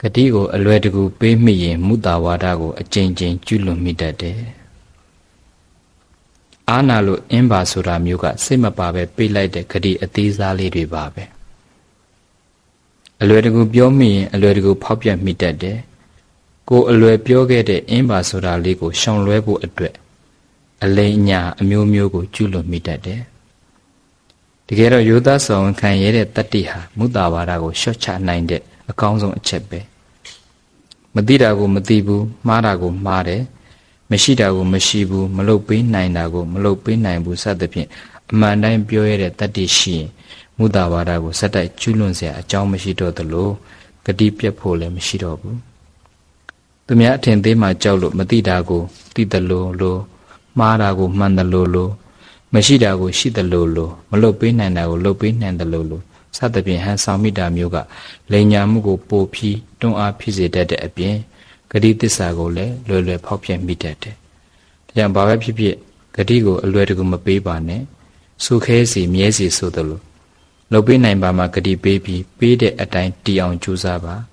ဂတိကိုအလွယ်တကူပေးမိရင်မုတာဝါဒကိုအကျဉ်းချင်းကျွလွန်မိတတ်တယ်အာနာလို့အင်းပါဆိုတာမျိုးကစိတ်မပါပဲပေးလိုက်တဲ့ဂတိအသေးစားလေးတွေပါပဲအလွယ်တကူပြောမိရင်အလွယ်တကူဖောက်ပြက်မိတတ်တယ်ကိုအလွယ်ပြောခဲ့တဲ့အင်းပါဆိုတာလေးကိုရှောင်လွဲဖို့အတွက်အလိမ်ညာအမျိုးမျိုးကိုကျွလွန်မိတတ်တယ်တကယ်တော့ယောသားဆောင်ခံရတဲ့တတ္တိဟာမုတာဝါဒကိုရှော့ချနိုင်တဲ့အကောင်းဆုံးအချက်ပဲ မသိတာကိုမသိဘူးမှားတာကိုမှားတယ်မရှိတာကိုမရှိဘူးမလုပ်ပေးနိုင်တာကိုမလုပ်ပေးနိုင်ဘူးစသဖြင့်အမှန်တိုင်းပြောရတဲ့တတ္တိရှိရင်မုတာဝါဒကိုစက်တိုက်ကျွလွန်เสียအကြောင်းမရှိတော့သလိုဂတိပြတ်ဖို့လည်းမရှိတော့ဘူးသူများအထင်သေးမှကြောက်လို့မသိတာကိုသိတယ်လို့လို့မှားတာကိုမှန်တယ်လို့လို့မရှိတာကိုရှိတယ်လို့လို့မလုပ်ပေးနိုင်တာကိုလုပ်ပေးနိုင်တယ်လို့လို့ စသဖြင့်ဟန်ဆောင်မိတာမျိုးကလိန်ညာမှုကိုပိုပြီးတွန်းအားဖြစ်စေတတ်တဲ့အပြင်ဂတိတစ္ဆာကိုလည်းလွယ်လွယ်ဖောက်ပြမိတတ်တယ်။ဒါကြောင့်ဘာပဲဖြစ်ဖြစ်ဂတိကိုအလွယ်တကူမပေးပါနဲ့။စုခဲစီမြဲစီဆိုသလိုလုပ်ပေးနိုင်ပါမှဂတိပေးပြီးပေးတဲ့အတိုင်းတည်အောင်ကြိုးစားပါ။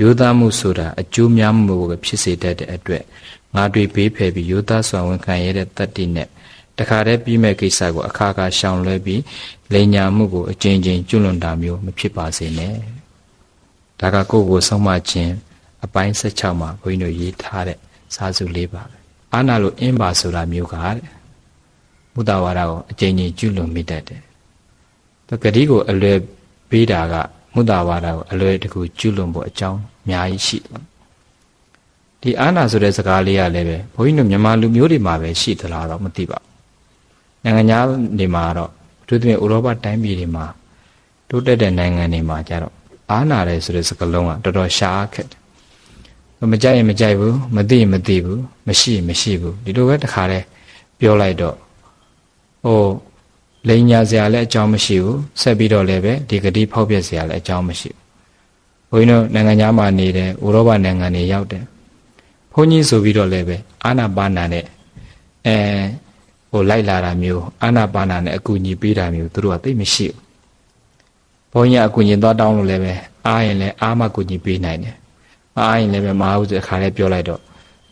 ယောသားမှုဆိုတာအကျိုးများမှုကိုဖြစ်စေတတ်တဲ့အတွက်ငါတွေပေးဖယ်ပြီးယောသားစွာဝန်ခံရတဲ့တတ္တိနဲ့ တခါတည်းပြီးမဲ့ကိစ္စကိုအခါခါရှောင်လွဲပြီးလိန်ညာမှုကိုအကျဉ်းချင်းကျွလွန်တာမျိုးမဖြစ်ပါစေနဲ့ဒါကကိုယ့်ကိုဆုံးမခြင်းအပိုင်း16မှာဘုန်းကြီးတို့ရေးထားတဲ့စာစုလေးပါပဲအာနာလို့အင်းပါဆိုတာမျိုးကတဲ့မုဒ္ဒဝါဒကိုအကျဉ်းချင်းကျွလွန်မိတတ်တယ်တဂတိကိုအလွယ်ပေးတာကမုဒ္ဒဝါဒကိုအလွယ်တကူကျွလွန်ဖို့အကြောင်းအများကြီးရှိတယ်ဒီအာနာဆိုတဲ့စကားလေးကလည်းပဲဘုန်းကြီးတို့မြန်မာလူမျိုးတွေမှာပဲရှိသလားတော့မသိပါဘူး နိုင်ငံခြားတွေမှာတော့အထူးသဖြင့်ဥရောပတိုင်းပြည်တွေမှာတိုးတက်တဲ့နိုင်ငံတွေမှာကျတော့အားနာတယ်ဆိုတဲ့စကားလုံးကတော်တော်ရှားခက်တယ်မကြိုက်ရင်မကြိုက်ဘူးမသိရင်မသိဘူးမရှိရင်မရှိဘူးဒီလိုပဲတခါတည်းပြောလိုက်တော့ဟိုလိန်ညာစရာလည်းအကြောင်းမရှိဘူးဆက်ပြီးတော့လည်းပဲဒီဂတိဖောက်ပြက်စရာလည်းအကြောင်းမရှိဘူးဘုန်းကြီးတို့နိုင်ငံခြားမှာနေတယ်ဥရောပနိုင်ငံတွေရောက်တယ်ဘုန်းကြီးဆိုပြီးတော့လည်းပဲအာနာပါနာနဲ့အဲ ဟိုလိုက်လာတာမျိုးအာနာပါနာနဲ့အကူအညီပေးတာမျိုးသူတို့ကသိမရှိဘူးဘုန်းကြီးအကူအညီသွားတောင်းလို့လည်းပဲအားရင်လည်းအားမကူညီပေးနိုင်တယ်အားရင်လည်းပဲမအားဘူးဆိုအခါလေးပြောလိုက်တော့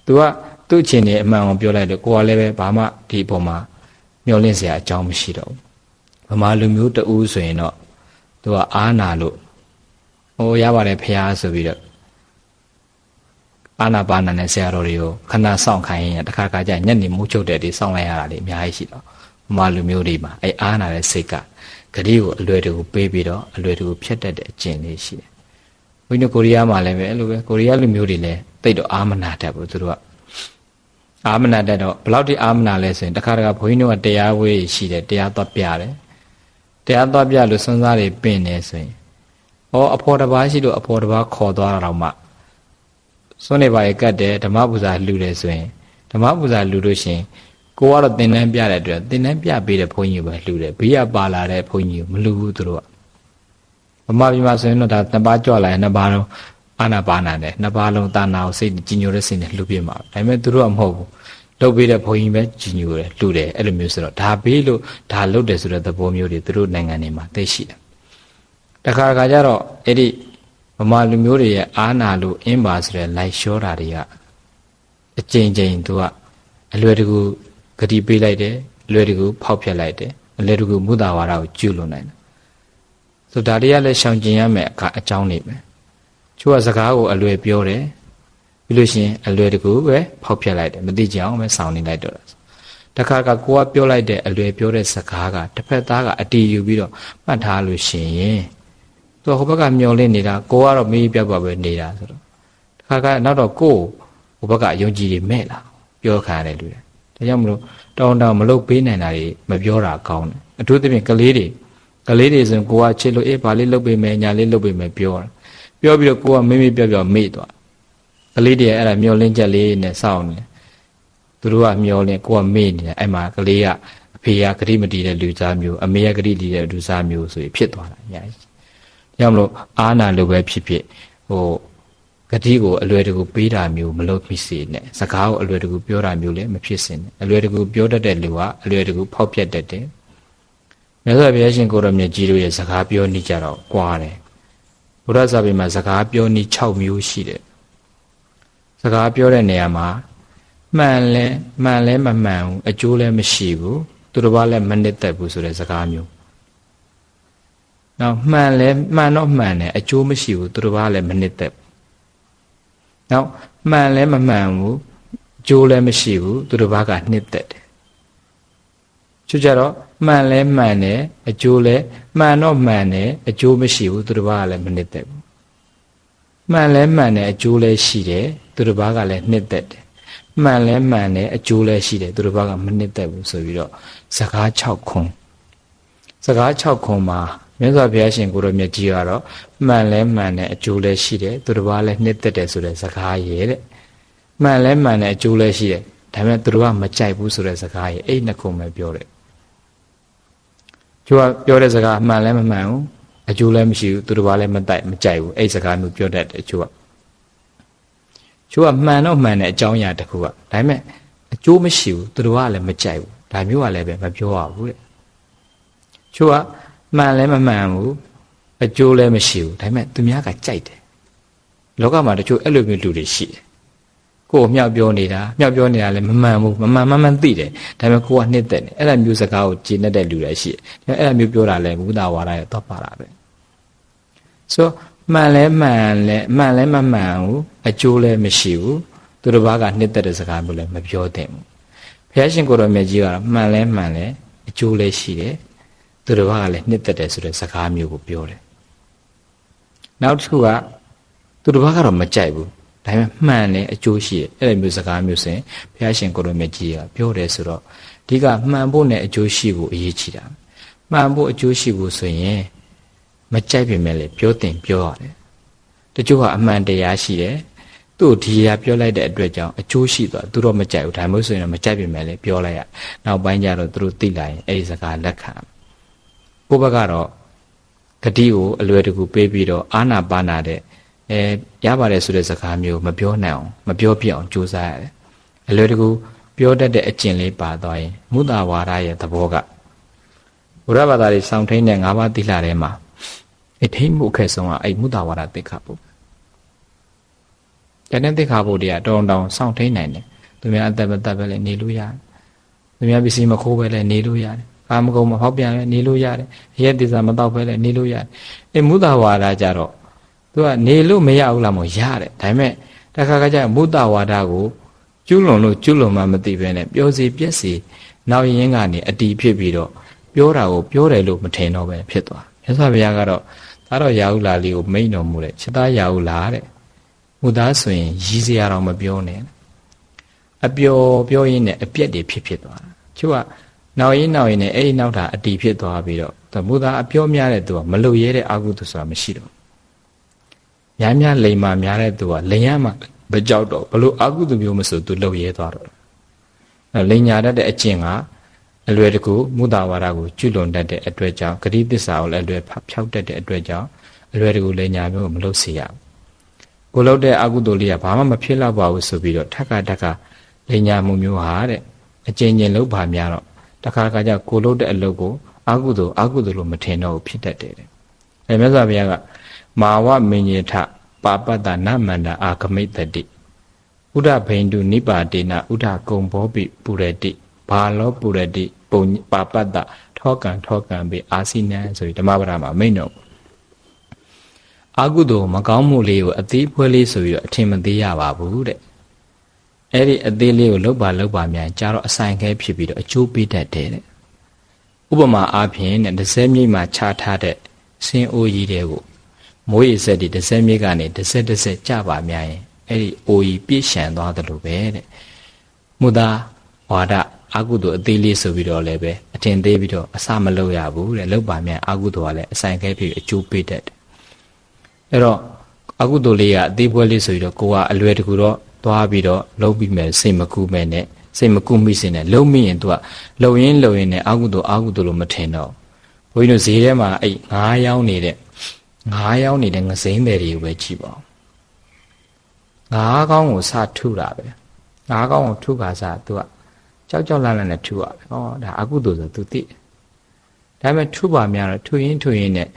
သူကသူ့အချင်းနေအမှန်အောင်ပြောလိုက်တော့ကိုကလည်းပဲဘာမှဒီအပေါ်မှာမျောလင့်စရာအကြောင်းမရှိတော့ဘူးဗမာလူမျိုးတူဆိုရင်တော့သူကအားနာလို့ဟိုရပါတယ်ဖះဆိုပြီးတော့ အာနာပါနာနဲ့ဆရာတော်တွေကိုခဏစောင့်ခိုင်းရင်တခါခါကျညနေမိုးချုပ်တဲ့ဒီစောင့်လိုက်ရတာလေအများကြီးရှိတော့မမလူမျိုးတွေမှာအဲအာနာတဲ့စိတ်ကဂတိကိုအလွယ်တကူပေးပြီးတော့အလွယ်တကူဖြတ်တတ်တဲ့အကျင့်လေးရှိတယ်။ဘုန်းကြီးကိုရီးယားမှာလည်းပဲအဲ့လိုပဲကိုရီးယားလူမျိုးတွေလည်းတိတ်တော့အာမနာတတ်ဘူးသူတို့ကအာမနာတတ်တော့ဘလောက်ထိအာမနာလဲဆိုရင်တခါတခါဘုန်းကြီးတို့ကတရားဝေးရှိတယ်တရားသွားပြတယ်။တရားသွားပြလို့စွန်းစားတွေပင့်နေဆိုရင်ဩအဖော်တစ်ပါးရှိလို့အဖော်တစ်ပါးခေါ်သွားတာတော့မှ စွန့်နေပါရဲ့ကတ်တယ်ဓမ္မပူဇာလှူတယ်ဆိုရင်ဓမ္မပူဇာလှူလို့ရှင်ကိုကတော့သင်တန်းပြတဲ့အတွက်သင်တန်းပြပေးတဲ့ဘုန်းကြီးပဲလှူတယ်ဘေးကပါလာတဲ့ဘုန်းကြီးကိုမလှူဘူးသူတို့ကဗမာပြည်မှာဆိုရင်တော့ဒါနှစ်ပါးကြွလာရင်နှစ်ပါးလုံးအာနာပါနာနဲ့နှစ်ပါးလုံးတာနာကိုစိတ်ကြီးညိုတဲ့စိတ်နဲ့လှူပြမှာဒါပေမဲ့သူတို့ကမဟုတ်ဘူးလှုပ်ပေးတဲ့ဘုန်းကြီးပဲကြီးညိုတယ်လှူတယ်အဲ့လိုမျိုးဆိုတော့ဒါဘေးလို့ဒါလှုပ်တယ်ဆိုတဲ့သဘောမျိုးတွေသူတို့နိုင်ငံတွေမှာသိရှိတယ်တခါတခါကျတော့အဲ့ဒီ ဗမာလူမျိုးတွေရဲ့အာနာလို့အင်းပါဆိုတဲ့လိုက်လျှောတာတွေကအကြိမ်ကြိမ်သူကအလွယ်တကူဂတိပေးလိုက်တယ်အလွယ်တကူဖောက်ဖျက်လိုက်တယ်အလွယ်တကူမုဒ္ဒဝါဒကိုကျူးလွန်နိုင်တယ်ဆိုဒါတွေကလည်းရှောင်ကျင်ရမယ်အခါအကြောင်းနေပဲချို့ကစကားကိုအလွယ်ပြောတယ်ပြီးလို့ရှိရင်အလွယ်တကူပဲဖောက်ဖျက်လိုက်တယ်မသိကြအောင်ပဲစောင့်နေလိုက်တော့တခါကကိုကပြောလိုက်တဲ့အလွယ်ပြောတဲ့စကားကတစ်ဖက်သားကအတီးယူပြီးတော့မှတ်ထားလို့ရှိရင် သူဟိုဘက်ကမျောလင့်နေတာကိုကတော့မေးပြတ်ပါပဲနေတာဆိုတော့တခါကနောက်တော့ကိုဟိုဘက်ကယုံကြည်တွေမဲ့လာပြောခံရတယ်လူတွေဒါကြောင့်မလို့တောင်းတမလုပ်ပေးနိုင်တာတွေမပြောတာကောင်းတယ်အထူးသဖြင့်ကလေးတွေကလေးတွေဆိုရင်ကိုကချစ်လို့အေးဘာလေးလုပ်ပေးမယ်ညာလေးလုပ်ပေးမယ်ပြောတာပြောပြီးတော့ကိုကမေးမေးပြတ်ပြတ်မေ့သွားကလေးတွေအဲ့ဒါမျောလင့်ချက်လေးနဲ့စောင့်နေသူတို့ကမျောလင့်ကိုကမေ့နေတယ်အဲ့မှာကလေးကအဖေကဂရိမတီတဲ့လူသားမျိုးအမေကဂရိတီတဲ့လူသားမျိုးဆိုရင်ဖြစ်သွားတာအများကြီး ကြောင့်မလို့အာနာလိုပဲဖြစ်ဖြစ်ဟိုဂတိကိုအလွယ်တကူပေးတာမျိုးမလုပ်မိစေနဲ့စကားကိုအလွယ်တကူပြောတာမျိုးလည်းမဖြစ်စေနဲ့အလွယ်တကူပြောတတ်တဲ့လူကအလွယ်တကူဖောက်ပြတ်တတ်တယ်မြတ်စွာဘုရားရှင်ကိုရောမြတ်ကြီးတို့ရဲ့စကားပြောနေကြတော့ကွာတယ်ဘုရားစာပေမှာစကားပြောနည်း6မျိုးရှိတယ်စကားပြောတဲ့နေရာမှာမှန်လဲမှန်လဲမမှန်ဘူးအကျိုးလည်းမရှိဘူးသူတစ်ပါးလည်းမနစ်သက်ဘူးဆိုတဲ့စကားမျိုး နောက်မှန်လဲမှန်တော့မှန်တယ်အကျိုးမရှိဘူးသူတစ်ပါးလည်းမနစ်သက်နောက်မှန်လဲမမှန်ဘူးအကျိုးလည်းမရှိဘူးသူတစ်ပါးကနှစ်သက်တယ်ချွတ်ကြတော့မှန်လဲမှန်တယ်အကျိုးလည်းမှန်တော့မှန်တယ်အကျိုးမရှိဘူးသူတစ်ပါးကလည်းမနှစ်သက်ဘူးမှန်လဲမှန်တယ်အကျိုးလည်းရှိတယ်သူတစ်ပါးကလည်းနှစ်သက်တယ်မှန်လဲမှန်တယ်အကျိုးလည်းရှိတယ်သူတစ်ပါးကမနှစ်သက်ဘူးဆိုပြီးတော့စကား6ခွန်းစကား6ခွန်းမှာ မြတ်စွာဘုရားရှင်ကိုရောမြတ်ကြီးကတော့မှန်လဲမှန်တယ်အကျိုးလည်းရှိတယ်သူတစ်ပါးလည်းနှစ်သက်တယ်ဆိုတဲ့စကားရဲ့တဲ့မှန်လဲမှန်တယ်အကျိုးလည်းရှိတယ်ဒါပေမဲ့သူတို့ကမကြိုက်ဘူးဆိုတဲ့စကားရဲ့အဲ့နှစ်ခုပဲပြောတယ်ကျိုးကပြောတဲ့စကားအမှန်လည်းမမှန်ဘူးအကျိုးလည်းမရှိဘူးသူတို့ဘာလည်းမတိုက်မကြိုက်ဘူးအဲ့စကားမျိုးပြောတတ်တယ်ကျိုးကကျိုးကမှန်တော့မှန်တဲ့အကြောင်းအရာတစ်ခုကဒါပေမဲ့အကျိုးမရှိဘူးသူတို့ကလည်းမကြိုက်ဘူးဒါမျိုးကလည်းပဲမပြောရဘူးတဲ့ကျိုးက မှန်လည်းမမှန်ဘူးအကျိုးလည်းမရှိဘူးဒါပေမဲ့သူများကကြိုက်တယ်လောကမှာတချို့အဲ့လိုမျိုးလူတွေရှိတယ်ကိုယ်မြောက်ပြောနေတာမြောက်ပြောနေတာလည်းမမှန်ဘူးမမှန်မမှန်သိတယ်ဒါပေမဲ့ကိုကနှစ်သက်နေအဲ့လိုမျိုးစကားကိုကျေနပ်တဲ့လူတွေရှိတယ်အဲ့လိုမျိုးပြောတာလည်းဘုဒ္ဓဝါဒရဲ့တော့ပါတာပဲဆိုမှန်လဲမှန်လဲမှန်လဲမမှန်ဘူးအကျိုးလည်းမရှိဘူးသူတစ်ပါးကနှစ်သက်တဲ့စကားမျိုးလည်းမပြောသင့်ဘူးဘုရားရှင်ကိုတော်မြတ်ကြီးကတော့မှန်လဲမှန်လဲအကျိုးလည်းရှိတယ် သူတစ်ပါးကလည်းနှစ်သက်တယ်ဆိုတဲ့စကားမျိုးကိုပြောတယ်နောက်တစ်ခုကသူတစ်ပါးကတော့မကြိုက်ဘူးဒါပေမဲ့မှန်တယ်အကျိုးရှိတယ်အဲ့လိုမျိုးစကားမျိုးဆိုရင်ဘုရားရှင်ကိုရမြတ်ကြီးကပြောတယ်ဆိုတော့ဒီကမှန်ဖို့နဲ့အကျိုးရှိဖို့အရေးကြီးတာမှန်ဖို့အကျိုးရှိဖို့ဆိုရင်မကြိုက်ပေမဲ့လည်းပြောတင်ပြောရတယ်တချို့ကအမှန်တရားရှိတယ်သူ့ဒီရာပြောလိုက်တဲ့အတွက်ကြောင့်အကျိုးရှိသွားသူတော့မကြိုက်ဘူးဒါမျိုးဆိုရင်တော့မကြိုက်ပေမဲ့လည်းပြောလိုက်ရနောက်ပိုင်းကျတော့သူတို့သိလာရင်အဲ့ဒီစကားလက်ခံ ကိုဘကတော့ဂတိကိုအလွယ်တကူပေးပြီးတော့အာနာပါနာတဲ့အဲရပါတယ်ဆိုတဲ့စကားမျိုးမပြောနိုင်အောင်မပြောပြအောင်ကြိုးစားရတယ်အလွယ်တကူပြောတတ်တဲ့အကျင့်လေးပါသွားရင်မုဒ္ဒဝါဒရဲ့သဘောကဘုရားဘာသာတွေစောင့်ထိန်တဲ့၅ပါးသီလထဲမှာအထိတ်မှုအခက်ဆုံးကအဲ့မုဒ္ဒဝါဒသိက္ခာပုဒ်တနေ့သိက္ခာပုဒ်တွေကတောင်းတောင်းစောင့်ထိန်နိုင်တယ်သူများအသက်မသက်ပဲလည်းနေလို့ရတယ်သူများပစ္စည်းမခိုးပဲလည်းနေလို့ရတယ် ကာမဂုဏ်မဖောက်ပြန်လည်းနေလို့ရတယ်ရဲတိစာမတော့ပဲလည်းနေလို့ရတယ်အဲမုဒ္ဒဝါဒကြတော့သူကနေလို့မရဘူးလားမို့ရတယ်ဒါပေမဲ့တခါခါကျမုဒ္ဒဝါဒကိုကျွလွန်လို့ကျွလွန်မှမသိပဲနဲ့ပြောစီပြက်စီနောက်ရင်းကနေအတီးဖြစ်ပြီးတော့ပြောတာကိုပြောတယ်လို့မထင်တော့ပဲဖြစ်သွားမြတ်စွာဘုရားကတော့ဒါတော့ရာဟုလာလေးကိုမိန်တော်မူတဲ့ချက်သားရာဟုလာတဲ့မူသားဆိုရင်ရည်စရာတော့မပြောနဲ့အပျော်ပြောရင်းနဲ့အပြက်တွေဖြစ်ဖြစ်သွားတာချို့က နောက်ရင်းနောက်ရင်းနဲ့အဲ့ဒီနောက်တာအတီးဖြစ်သွားပြီးတော့မူသားအပြောများတဲ့သူကမလုံရဲတဲ့အကုသိုလ်ဆိုတာမရှိတော့များများလိမ်မာများတဲ့သူကလိမ်ရမှမကြောက်တော့ဘလို့အကုသိုလ်မျိုးမဆိုသူလှုပ်ရဲသွားတော့အဲလိမ်ညာတတ်တဲ့အကျင့်ကအလွယ်တကူမုဒ္ဒဝါဒကိုကျွလွန်တတ်တဲ့အတွက်ကြောင့်ဂတိတစ္ဆာကိုလည်းအလွယ်ဖြောက်တတ်တဲ့အတွက်ကြောင့်အလွယ်တကူလိမ်ညာမျိုးမလုပ်စေရဘူးကိုလုပ်တဲ့အကုသိုလ်လေးကဘာမှမဖြစ်တော့ပါဘူးဆိုပြီးတော့ထက်ကတက်ကလိမ်ညာမှုမျိုးဟာတဲ့အကျဉ်းချင်းလုပ်ပါများတော့ တခါခါကျကိုလုပ်တဲ့အလုပ်ကိုအကုသိုလ်အကုသိုလ်လို့မထင်တော့ဘူးဖြစ်တတ်တယ်အဲမြတ်စွာဘုရားကမာဝမင်ညေထပါပတ္တနမန္တအာဂမိတတိဥဒဘိန္ဒုနိပါတေနဥဒကုံဘောပိပုရတိဘာလောပုရတိပုံပါပတ္တထောကံထောကံပိအာစိနံဆိုပြီးဓမ္မပဒမှာမိန့်တော့အာကုသိုလ်မကောင်းမှုလေးကိုအသေးဖွဲလေးဆိုပြီးတော့အထင်မသေးရပါဘူးတဲ့ အဲ့ဒီအသေးလေးကိုလောက်ပါလောက်ပါမြန်ကြာတော့အဆိုင်ခဲဖြစ်ပြီးတော့အကျိုးပေးတတ်တယ်တဲ့ဥပမာအားဖြင့်တဲ့ဒဇဲမြိတ်မှာခြားထားတဲ့ဆင်းအိုးကြီးတွေကိုမိုးရေစက်ဒီတစ်စက်မြစ်ကနေတစ်စက်တစ်စက်ကြပါများရင်အဲ့ဒီအိုကြီးပြည့်ရှံသွားတယ်လို့ပဲတဲ့မူသားဝါဒအာကုသိုလ်အသေးလေးဆိုပြီးတော့လည်းပဲအထင်သေးပြီးတော့အစမလုပ်ရဘူးတဲ့လောက်ပါမြန်အာကုသိုလ်ကလည်းအဆိုင်ခဲဖြစ်အကျိုးပေးတတ်တယ်အဲ့တော့အာကုသိုလ်လေးကအသေးပွဲလေးဆိုပြီးတော့ကိုကအလွယ်တကူတော့ သွားပြီးတော့လုံးပြီးမယ်စိတ်မကူမဲ့နဲ့စိတ်မကူမိစင်နဲ့လုံးမိရင် तू ကလုံရင်းလုံရင်းနဲ့အာကုသိုလ်အာကုသိုလ်လို့မထင်တော့ဘုန်းကြီးတို့ဈေးထဲမှာအဲ့ငါးယောင်းနေတဲ့ငါးယောင်းနေတဲ့ငစိမ့်တယ်တွေကိုပဲကြည့်ပါဦးငါးကောင်းကိုစထုတာပဲငါးကောင်းကိုထုခါစသူကကြောက်ကြောက်လန့်လန့်နဲ့ထုရပဲဟောဒါအကုသိုလ်ဆိုသူသိတယ်ဒါပေမဲ့ထုပါများတော့ထုရင်းထုရင်းနဲ့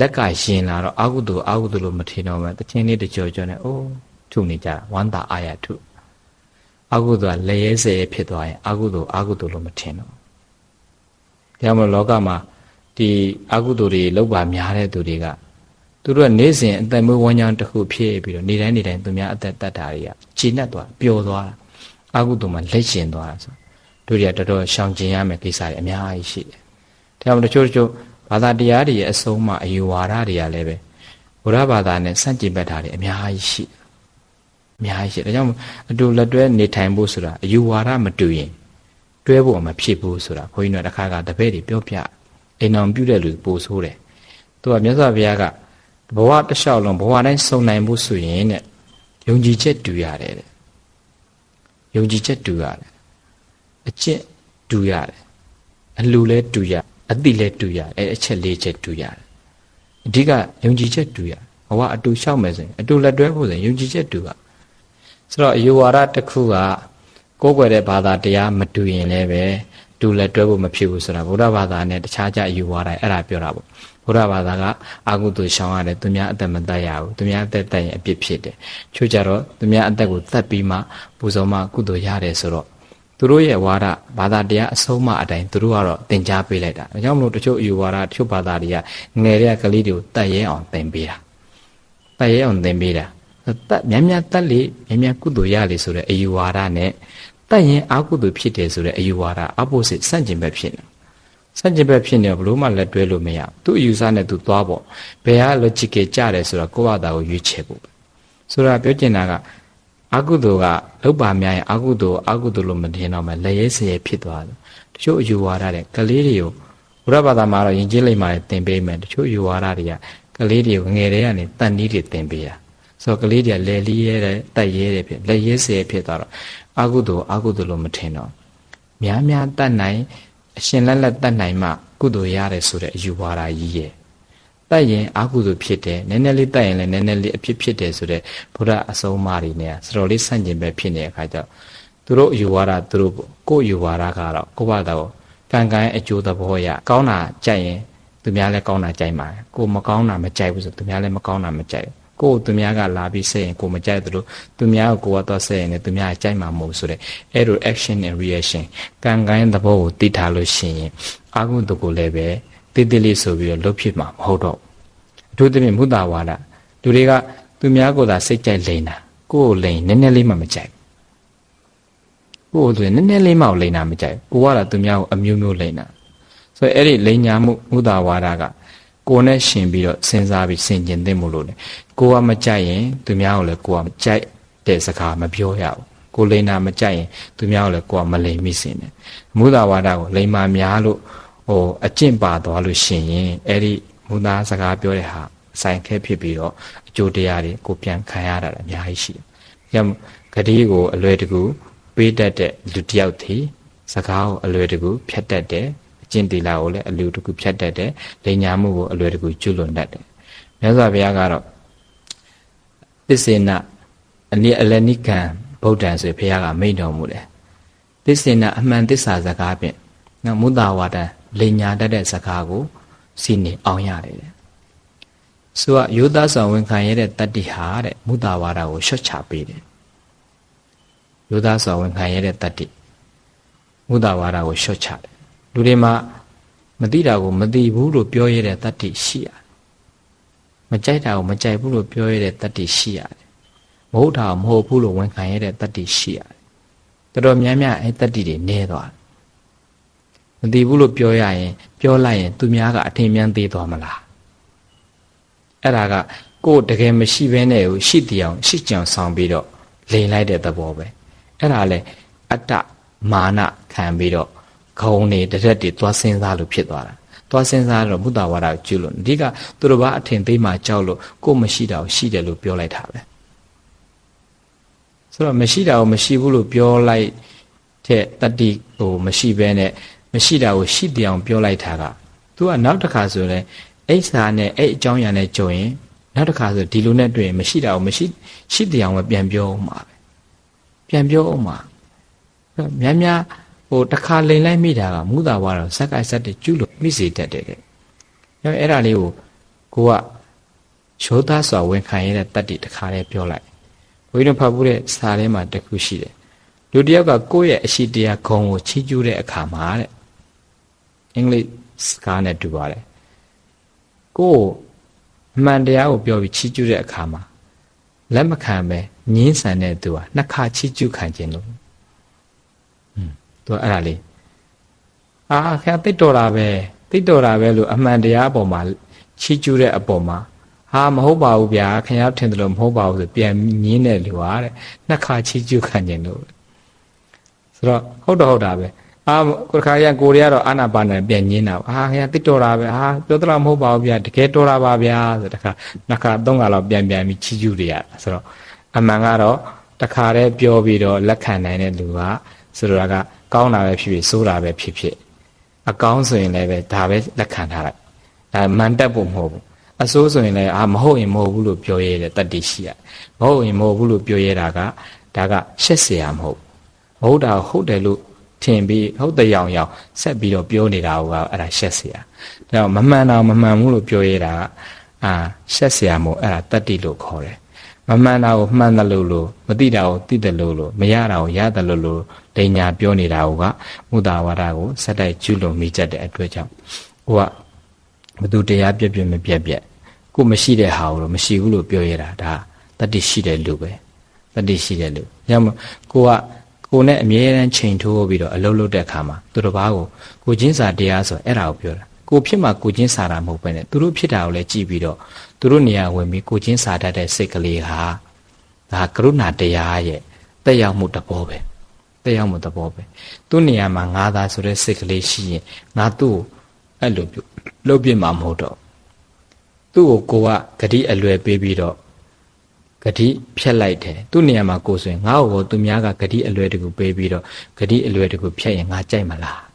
လက်ကရှင်လာတော့အာဟုတုအာဟုတုလို့မထင်တော့မှတချင်းလေးတကြောကြောနဲ့အိုး ထုနေကြတာဝမ်းသာအားရထုအာဟုတုကလက်ရဲစဲဖြစ်သွားရင်အာဟုတုအာဟုတုလို့မထင်တော့ဒါကြောင့်မလို့လောကမှာဒီအာဟုတုတွေလောက်ပါများတဲ့သူတွေကသူတို့ကနေ့စဉ်အသက်မွေးဝမ်းကြောင်းတစ်ခုဖြစ်ပြီးတော့နေ့တိုင်းနေ့တိုင်းသူများအသက်တတ်တာတွေကခြေနဲ့သွားပျော်သွားတာအာဟုတုမှာလက်ရှင်သွားတာဆိုတို့တွေကတော်တော်ရှောင်ကျင်ရမယ်ကိစ္စတွေအများကြီးရှိတယ်ဒါကြောင့်တချို့တချို့ဘာသာတရားတွေရဲ့အဆုံးအမအယူဝါဒတွေကလည်းပဲဘုရားဘာသာနဲ့ဆန့်ကျင်ဘက်တာတွေအများကြီးရှိ အများကြီးရှိဒါကြောင့်အတူလက်တွဲနေထိုင်ဖို့ဆိုတာအယူဝါဒမတူရင်တွဲဖို့မဖြစ်ဘူးဆိုတာခွန်ကြီးတို့တခါကတပည့်တွေပြောပြအိမ်အောင်ပြုတဲ့လူပို့ဆိုးတယ်သူကမြတ်စွာဘုရားကဘဝတစ်လျှောက်လုံးဘဝတိုင်းစုံနိုင်ဖို့ဆိုရင်တဲ့ယုံကြည်ချက်တူရတယ်တဲ့ယုံကြည်ချက်တူရတယ်အကျင့်တူရတယ်အလူလဲတူရအတိလဲတူရအဲအချက်လေးချက်တူရတယ်အဓိကယုံကြည်ချက်တူရဘဝအတူလျှောက်မယ်ဆိုရင်အတူလက်တွဲဖို့ဆိုရင်ယုံကြည်ချက်တူရ ဆိုတော့အယူဝါဒတစ်ခုကကိုးကွယ်တဲ့ဘာသာတရားမတူရင်လည်းပဲတူလက်တွဲဖို့မဖြစ်ဘူးဆိုတာဗုဒ္ဓဘာသာနဲ့တခြားကြအယူဝါဒအဲ့ဒါပြောတာပေါ့ဘုရားဘာသာကအာဟုတုရှောင်ရတယ်သူများအသက်မတတ်ရဘူးသူများအသက်တတ်ရင်အပြစ်ဖြစ်တယ်ချို့ကြတော့သူများအသက်ကိုသတ်ပြီးမှပူဇော်မှကုသိုလ်ရတယ်ဆိုတော့သူတို့ရဲ့ဝါဒဘာသာတရားအဆုံးမအတိုင်းသူတို့ကတော့သင်ကြားပေးလိုက်တာဒါကြောင့်မလို့တချို့အယူဝါဒတချို့ဘာသာတွေကငယ်တဲ့ကလေးတွေကိုတတ်ရဲအောင်သင်ပေးတာတတ်ရဲအောင်သင်ပေးတာ တတ်များများတတ်လေများများကုသိုလ်ရလေဆိုတဲ့အယူဝါဒနဲ့တတ်ရင်အာကုသိုလ်ဖြစ်တယ်ဆိုတဲ့အယူဝါဒ opposite ဆန့်ကျင်ဘက်ဖြစ်နေဆန့်ကျင်ဘက်ဖြစ်နေဘလို့မှလက်တွဲလို့မရသူ့အယူဆနဲ့သူသွားပေါ့ဘယ်ဟာ logical ကြတယ်ဆိုတော့ကိုယ့်ဘာသာကိုရွေးချယ်ဖို့ဆိုတာပြောချင်တာကအကုသိုလ်ကလောက်ပါများရင်အကုသိုလ်အကုသိုလ်လို့မထင်တော့မှလက်ရဲစရဲဖြစ်သွားတယ်တချို့အယူဝါဒတဲ့ကလေးတွေကိုဘုရားဘာသာမှာတော့ယဉ်ကျေးလိမ္မာတွေသင်ပေးမယ်တချို့အယူဝါဒတွေကကလေးတွေကိုငယ်တဲ့ကနေတန်နီးတွေသင်ပေးတာ ဆိုတော့ကလေးတွေကလဲလီးရဲတဲ့တက်ရဲတဲ့ဖြစ်လက်ရဲစရဲဖြစ်သွားတော့အကုသိုလ်အကုသိုလ်လို့မထင်တော့များများတတ်နိုင်အရှင်လက်လက်တတ်နိုင်မှကုသိုလ်ရတယ်ဆိုတဲ့အယူဝါဒကြီးရဲ့တတ်ရင်အာဟုသူဖြစ်တယ်နည်းနည်းလေးတတ်ရင်လည်းနည်းနည်းလေးအဖြစ်ဖြစ်တယ်ဆိုတဲ့ဘုရားအဆုံးအမတွေနဲ့စတော်လေးဆန့်ကျင်ပဲဖြစ်နေတဲ့အခါကျတော့သူတို့ယူဝါဒသူတို့ကိုယ့်ယူဝါဒကတော့ကိုယ့်ဘာသာကိုကံကံအကျိုးသဘောရကောင်းတာကြိုက်ရင်သူများလည်းကောင်းတာကြိုက်ပါတယ်ကိုမကောင်းတာမကြိုက်ဘူးဆိုသူများလည်းမကောင်းတာမကြိုက်ဘူး ကိုယ်သူများကလာပြီးဆက်ရင်ကိုမကြိုက်သလိုသူများကိုကိုကတော့ဆက်ရင်လည်းသူများကြိုက်မှာမဟုတ်ဆိုတဲ့အဲ့လို action and reaction ကံကံသဘောကိုသိထားလို့ရှိရင်အာဟုတုကိုလည်းပဲတိတိလေးဆိုပြီးတော့လုပ်ဖြစ်မှာမဟုတ်တော့အထူးသဖြင့်မုဒ္ဒဝါဒလူတွေကသူများကိုသာစိတ်ကြိုက်လိန်တာကိုယ်ကိုလိန်နည်းနည်းလေးမှမကြိုက်ကိုယ်ဆိုရင်နည်းနည်းလေးမှလိန်တာမကြိုက်ကိုကတော့သူများကိုအမျိုးမျိုးလိန်တာဆိုတော့အဲ့ဒီလိန်ညာမှုမုဒ္ဒဝါဒက ကိုယ်နဲ့ရှင်ပြီးတော့စဉ်းစားပြီးဆင်ကျင်သင့်မို့လို့လေကိုကမကြိုက်ရင်သူများကိုလည်းကိုကမကြိုက်တဲ့စကားမပြောရဘူးကိုလိန်တာမကြိုက်ရင်သူများကိုလည်းကိုကမလိန်မိစင်တယ်မုဒ္ဒဝါဒကိုလိန်မာများလို့ဟိုအကျင့်ပါသွားလို့ရှင်ရင်အဲ့ဒီမူသားစကားပြောတဲ့ဟာဆိုင်ခဲဖြစ်ပြီးတော့အကျိုးတရားတွေကိုပြန်ခံရတာအများကြီးရှိတယ်။ကြောင့်ဂတိကိုအလွယ်တကူပေးတတ်တဲ့လူတစ်ယောက်ဒီစကားကိုအလွယ်တကူဖြတ်တတ်တယ်အ ကျင့်တီလာကိုလည်းအလွယ်တကူဖြတ်တတ်တယ်လိညာမှုကိုအလွယ်တကူကျွလွန်တတ်တယ်။မြတ်စွာဘုရားကတော့သစ္စေနအနိအလနိကံဗုဒ္ဓံဆိုဘုရားကမိန့်တော်မူတယ်။သစ္စေနအမှန်သစ္စာစကားဖြင့်နော်မုဒ္ဒဝါဒလိညာတတ်တဲ့စကားကိုစီနေအောင်ရတယ်တဲ့ဆိုကယောသားဆောင်ဝန်ခံရတဲ့တတ္တိဟာတဲ့မုဒဝါဒကိုရှော့ချပေးတယ်ယောသားဆောင်ဝန်ခံရတဲ့တတ္တိမုဒဝါဒကိုရှော့ချတယ် လူတွေမှာမသိတာကိုမသိဘူးလို့ပြောရတဲ့တတ္တိရှိရတယ်မကြိုက်တာကိုမကြိုက်ဘူးလို့ပြောရတဲ့တတ္တိရှိရတယ်မဟုတ်တာမဟုတ်ဘူးလို့ဝန်ခံရတဲ့တတ္တိရှိရတယ်တော်တော်များများအဲတတ္တိတွေနည်းသွားတယ်မသိဘူးလို့ပြောရရင် ပြောလိုက်ရင် သူများကအထင်မြန်းသေးသွားမလားအဲ့ဒါကကိုယ်တကယ်မရှိဘဲနဲ့ကိုရှိတရားရှိကြံဆောင်ပြီးတော့လိန်လိုက်တဲ့သဘောပဲအဲ့ဒါလေအတ္တမာနခံပြီးတော့ ဂုံနေတရက်တွေသွားစဉ်းစားလို့ဖြစ်သွားတာသွားစဉ်းစားတော့ဘုဒ္ဓဝါဒကိုကျွလို့အဓိကသူတို့ဘာအထင်သေးမှကြောက်လို့ကိုယ်မရှိတာကိုရှိတယ်လို့ပြောလိုက်တာပဲဆိုတော့မရှိတာကိုမရှိဘူးလို့ပြောလိုက်တဲ့တတိဟိုမရှိဘဲနဲ့မရှိတာကိုရှိတယ်အောင်ပြောလိုက်တာကသူကနောက်တစ်ခါဆိုရင်အိဆာနဲ့အဲ့အကြောင်းအရာနဲ့ကြုံရင်နောက်တစ်ခါဆိုဒီလိုနဲ့တွေ့ရင်မရှိတာကိုမရှိရှိတယ်အောင်ပဲပြန်ပြောအောင်ပါပဲပြန်ပြောအောင်ပါများများ ဟိုတစ်ခါလိန်လိုက်မိတာကမူတာဝါတော့ဇက်ကဇက်တကျุလို့မိစေတတ်တယ်တဲ့။အဲအဲ့ဒါလေးကိုကိုကရိုးသားစွာဝန်ခံရတဲ့တတ္တိတစ်ခါလေးပြောလိုက်ဘုန်းကြီးတို့ဖတ်ဖို့တဲ့စာထဲမှာတခုရှိတယ်လူတယောက်ကကိုယ့်ရဲ့အရှိတရားဂုံကိုချီးကျူးတဲ့အခါမှာတဲ့အင်္ဂလိပ်စကားနဲ့တူပါတယ်ကိုယ်အမှန်တရားကိုပြောပြီးချီးကျူးတဲ့အခါမှာလက်မခံပဲငင်းဆန်တဲ့သူဟာနှစ်ခါချီးကျူးခံခြင်းလို့ อืมသူအဲ့ဒါလေးအာခင်ဗျတိတ်တော်တာပဲတိတ်တော်တာပဲလို့အမှန်တရားအပေါ်မှာချီးကျူးတဲ့အပေါ်မှာဟာမဟုတ်ပါဘူးဗျာခင်ဗျားထင်တယ်လို့မဟုတ်ပါဘူးဆိုပြန်ငင်းတဲ့လူဟာတဲ့နှစ်ခါချီးကျူးခံခြင်းလို့ဆိုတော့ဟုတ်တော့ဟုတ်တာပဲအာကိုခါရကိုရီးယားတော့အာနာပါနဲ့ပြန်ညင်းတာအာခင်ဗျာတိတ်တော်တာပဲအာပြောသလားမဟုတ်ပါဘူးဗျာတကယ်တော်တာပါဗျာဆိုတခါနှစ်ခါသုံးခါလောက်ပြန်ပြန်ပြီးချီးကျူးတွေရတာဆိုတော့အမှန်ကတော့တခါတည်းပြောပြီးတော့လက်ခံနိုင်တဲ့လူကဆိုတော့က ကောင်းတာပဲဖြစ်ဖြစ်ဆိုးတာပဲဖြစ်ဖြစ်အကောင်းဆိုရင်လည်းပဲဒါပဲလက်ခံထားလိုက်ဒါမှန်တက်ဖို့မဟုတ်ဘူးအဆိုးဆိုရင်လည်းအာမဟုတ်ရင်မဟုတ်ဘူးလို့ပြောရတဲ့တတ္တိရှိရမဟုတ်ရင်မဟုတ်ဘူးလို့ပြောရတာကဒါကရှက်เสียမဟုတ်မဟုတ်တာဟုတ်တယ်လို့ထင်ပြီးဟုတ်တဲ့ရောင်ရောင်ဆက်ပြီးတော့ပြောနေတာကအဲ့ဒါရှက်เสียဒါတော့မမှန်တာမမှန်ဘူးလို့ပြောရတာကအာရှက်เสียမို့အဲ့ဒါတတ္တိလို့ခေါ်တယ် မမှန်တာကိုမှန်တယ်လို့လို့မသိတာကိုသိတယ်လို့လို့မရတာကိုရတယ်လို့လို့ဒိညာပြောနေတာကမုဒ္ဒဝါဒကိုစက်တိုက်ကျွလွန်မိကြတဲ့အတွက်ကြောင့်ဟိုကဘသူတရားပြက်ပြက်မပြက်ပြက်ကိုမရှိတဲ့ဟာကိုတော့မရှိဘူးလို့ပြောရတာဒါတတိရှိတဲ့လူပဲတတိရှိတဲ့လူညမကိုကကိုနဲ့အမြဲတမ်းချိန်ထိုးပြီးတော့အလုပ်လုပ်တဲ့အခါမှာသူတစ်ပါးကိုကိုချင်းစာတရားဆိုအဲ့ဒါကိုပြောတာကိုဖြစ်မှာကိုချင်းစာတာမဟုတ်ပဲနဲ့သူတို့ဖြစ်တာကိုလည်းကြည့်ပြီးတော့ သူတို့နေရာဝင်ပြီးကိုချင်းစာတတ်တဲ့စိတ်ကလေးဟာဒါကရုဏာတရားရဲ့တက်ရောက်မှုတဘောပဲတက်ရောက်မှုတဘောပဲသူ့နေရာမှာငါသာဆိုတဲ့စိတ်ကလေးရှိရင်ငါသူ့ကိုအဲ့လိုလုပ်ပြမှာမဟုတ်တော့သူ့ကိုကိုကဂတိအလွယ်ပေးပြီးတော့ဂတိဖြတ်လိုက်တယ်သူ့နေရာမှာကိုဆိုရင်ငါ့ကိုသူများကဂတိအလွယ်တကူပေးပြီးတော့ဂတိအလွယ်တကူဖြတ်ရင်ငါကြိုက်မလား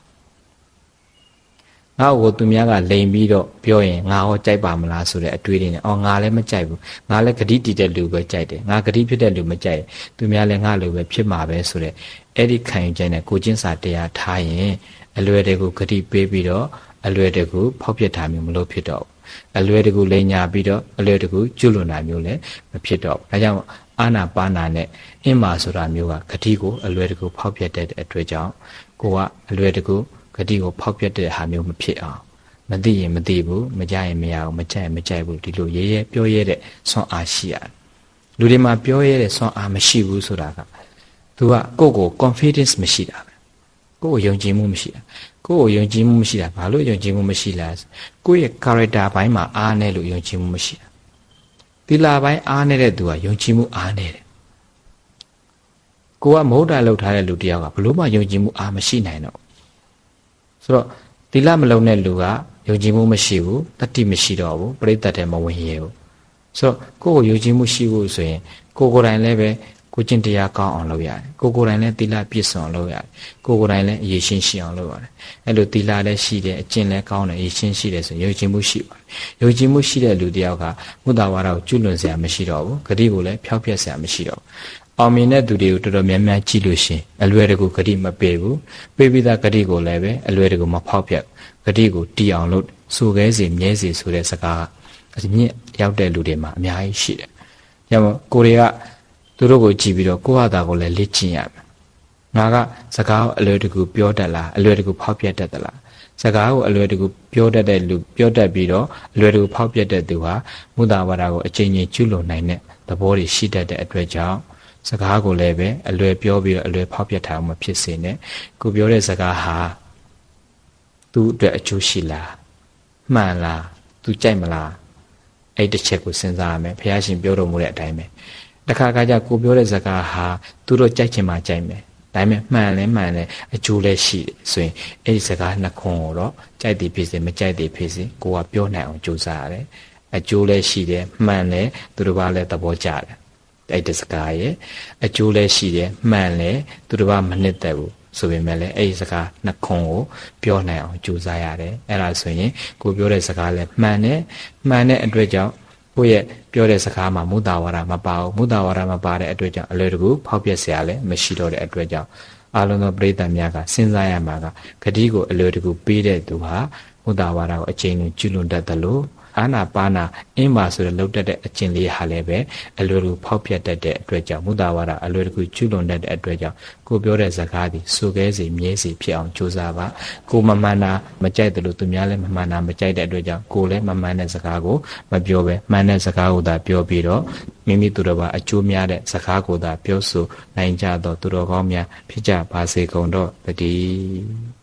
ငါ့ကိုသူများကလိန်ပြီးတော့ပြောရင်ငါဟောကြိုက်ပါမလားဆိုတဲ့အတွေးတွေနဲ့အော်ငါလည်းမကြိုက်ဘူးငါလည်းဂတိတည်တဲ့လူပဲကြိုက်တယ်ငါဂတိဖြစ်တဲ့လူမကြိုက်သူများလည်းငါလိုပဲဖြစ်မှာပဲဆိုတဲ့အဲ့ဒီခံယူချက်နဲ့ကိုချင်းစာတရားထားရင်အလွယ်တကူဂတိပေးပြီးတော့အလွယ်တကူဖောက်ပြတာမျိုးမလို့ဖြစ်တော့အလွယ်တကူလိန်ညာပြီးတော့အလွယ်တကူကျွလွန်တာမျိုးလည်းမဖြစ်တော့ဒါကြောင့်အာနာပါနာနဲ့အင်းမာဆိုတာမျိုးကဂတိကိုအလွယ်တကူဖောက်ပြတဲ့အတွက်ကြောင့်ကိုကအလွယ်တကူ ဂတိကိုဖောက်ပြတဲ့ဟာမျိုးမဖြစ်အောင်မသိရင်မသိဘူးမကြရင်မရဘူးမကြရင်မကြိုက်ဘူးဒီလိုရဲရဲပြောရဲတဲ့ဆွမ်းအားရှိရတယ်လူတွေမှာပြောရဲတဲ့ဆွမ်းအားမရှိဘူးဆိုတာကသူကကိုယ့်ကို confidence မရှိတာပဲကိုယ့်ကိုယုံကြည်မှုမရှိတာကိုယ့်ကိုယုံကြည်မှုမရှိတာဘာလို့ယုံကြည်မှုမရှိလဲကိုယ့်ရဲ့ character ဘိုင်းမှာအားနေလို့ယုံကြည်မှုမရှိတာသီလဘိုင်းအားနေတဲ့သူကယုံကြည်မှုအားနေတယ်ကိုကမဟုတ်တာလုပ်ထားတဲ့လူတယောက်ကဘလို့မှယုံကြည်မှုအားမရှိနိုင်တော့ ဆိုတော့သီလမလုံးတဲ့လူကယုံကြည်မှုမရှိဘူးတတိမရှိတော့ဘူးပြိတ္တတဲ့မဝင်ရဘူးဆိုတော့ကိုယ့်ကိုယုံကြည်မှုရှိဖို့ဆိုရင်ကိုကိုယ်တိုင်လည်းပဲကိုကျင့်တရားကောင်းအောင်လုပ်ရတယ်ကိုကိုယ်တိုင်လည်းသီလပြည့်စုံအောင်လုပ်ရတယ်ကိုကိုယ်တိုင်လည်းအရေးရှင်းရှိအောင်လုပ်ရတယ်အဲ့လိုသီလလည်းရှိတယ်အကျင့်လည်းကောင်းတယ်အရေးရှင်းရှိတယ်ဆိုယုံကြည်မှုရှိပါတယ်ယုံကြည်မှုရှိတဲ့လူတယောက်ကမုဒ္ဒဝါဒကိုကျွလွန်စရာမရှိတော့ဘူးဂတိကိုလည်းဖျောက်ဖျက်စရာမရှိတော့ဘူး အောင်မြင်တဲ့သူတွေကိုတော်တော်များများကြည့်လို့ရှင်အလွယ်တကူဂတိမပေးဘူးပေးပြီးသားဂတိကိုလည်းပဲအလွယ်တကူမဖောက်ဖျက်ဂတိကိုတီအောင်လို့ဆိုခဲစီမြဲစီဆိုတဲ့စကားအမြင့်ရောက်တဲ့လူတွေမှာအများကြီးရှိတယ်။ညမကိုတွေကသူတို့ကိုကြည့်ပြီးတော့ကိုယ့်ဟာတာကိုလည်းလေ့ကျင့်ရမယ်ငါကစကားကိုအလွယ်တကူပြောတတ်လားအလွယ်တကူဖောက်ပြတတ်သလားစကားကိုအလွယ်တကူပြောတတ်တဲ့လူပြောတတ်ပြီးတော့အလွယ်တကူဖောက်ပြတဲ့သူဟာမုဒ္ဒဝါဒကိုအချိန်ချင်းကျွလွန်နိုင်တဲ့သဘောတွေရှိတတ်တဲ့အတွက်ကြောင့် စကားကိုလည်းပဲအလွယ်ပြောပြီးတော့အလွယ်ဖောက်ပြထားမှဖြစ်စေနဲ့ကိုပြောတဲ့စကားဟာသူ့အတွက်အကျိုးရှိလားမှန်လားသူကြိုက်မလားအဲ့တစ်ချက်ကိုစဉ်းစားရမယ်ဘုရားရှင်ပြောတော်မူတဲ့အတိုင်းပဲတခါခါကျကိုပြောတဲ့စကားဟာသူတို့ကြိုက်ချင်မှကြိုက်မယ်ဒါပေမဲ့မှန်လဲမှန်လဲအကျိုးလည်းရှိတယ်ဆိုရင်အဲ့ဒီစကားနှစ်ခွန်းကိုတော့ကြိုက်သည်ဖြစ်စေမကြိုက်သည်ဖြစ်စေကိုကပြောနိုင်အောင်ကြိုးစားရတယ်အကျိုးလည်းရှိတယ်မှန်လဲသူတို့ကလည်းသဘောကျတယ် အဲ့ဒီစကားရဲ့အကျိုးလည်းရှိတယ်မှန်လည်းသူတစ်ပါးမနှစ်သက်ဘူးဆိုပေမဲ့လည်းအဲ့ဒီစကားနှခွန်ကိုပြောနိုင်အောင်ကြိုးစားရတယ်အဲ့ဒါဆိုရင်ကိုပြောတဲ့စကားလည်းမှန်တယ်မှန်တဲ့အတွက်ကြောင့်ကိုယ့်ရဲ့ပြောတဲ့စကားမှာမုသာဝါဒမပါဘူးမုသာဝါဒမပါတဲ့အတွက်ကြောင့်အလွယ်တကူဖောက်ပြက်စရာလည်းမရှိတော့တဲ့အတွက်ကြောင့်အလုံးစုံပရိသတ်များကစဉ်းစားရမှာကဂတိကိုအလွယ်တကူပေးတဲ့သူဟာမုသာဝါဒကိုအချိန်လုံးကျွလွန်တတ်တယ်လို့ အာနာပါနာအင်းပါဆိုတဲ့လောက်တတ်တဲ့အကျင့်လေးဟာလည်းပဲအလွယ်တကူဖောက်ပြတ်တတ်တဲ့အတွက်ကြောင့်မုဒ္ဒဝါဒအလွယ်တကူကျွလွန်တတ်တဲ့အတွက်ကြောင့်ကိုပြောတဲ့စကားသည်ဆိုခဲစီမြဲစီဖြစ်အောင်ကြိုးစားပါကိုမမှန်တာမကြိုက်တယ်လို့သူများလည်းမမှန်တာမကြိုက်တဲ့အတွက်ကြောင့်ကိုလည်းမမှန်တဲ့စကားကိုမပြောပဲမှန်တဲ့စကားကိုသာပြောပြီးတော့မိမိသူတော်ဘာအကျိုးများတဲ့စကားကိုသာပြောဆိုနိုင်ကြတော့သူတော်ကောင်းများဖြစ်ကြပါစေကုန်တော့တည်း